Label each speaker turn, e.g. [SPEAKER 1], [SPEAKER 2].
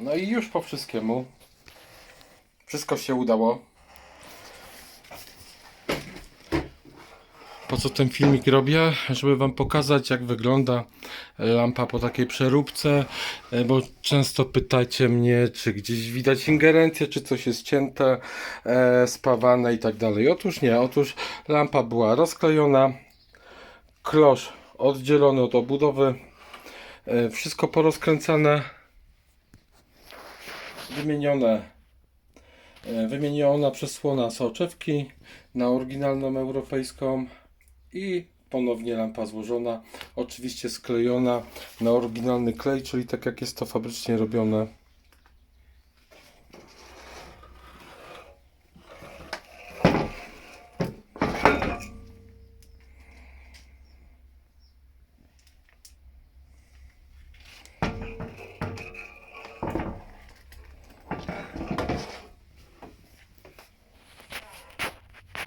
[SPEAKER 1] No i już po wszystkiemu. Wszystko się udało. Po co ten filmik robię? Żeby Wam pokazać, jak wygląda lampa po takiej przeróbce, e, bo często pytacie mnie, czy gdzieś widać ingerencję, czy coś jest cięte, e, spawane i tak dalej. Otóż nie, otóż lampa była rozklejona, klosz oddzielony od obudowy, e, wszystko porozkręcane, wymienione e, wymieniona przesłona soczewki na oryginalną europejską i ponownie lampa złożona, oczywiście sklejona na oryginalny klej, czyli tak jak jest to fabrycznie robione.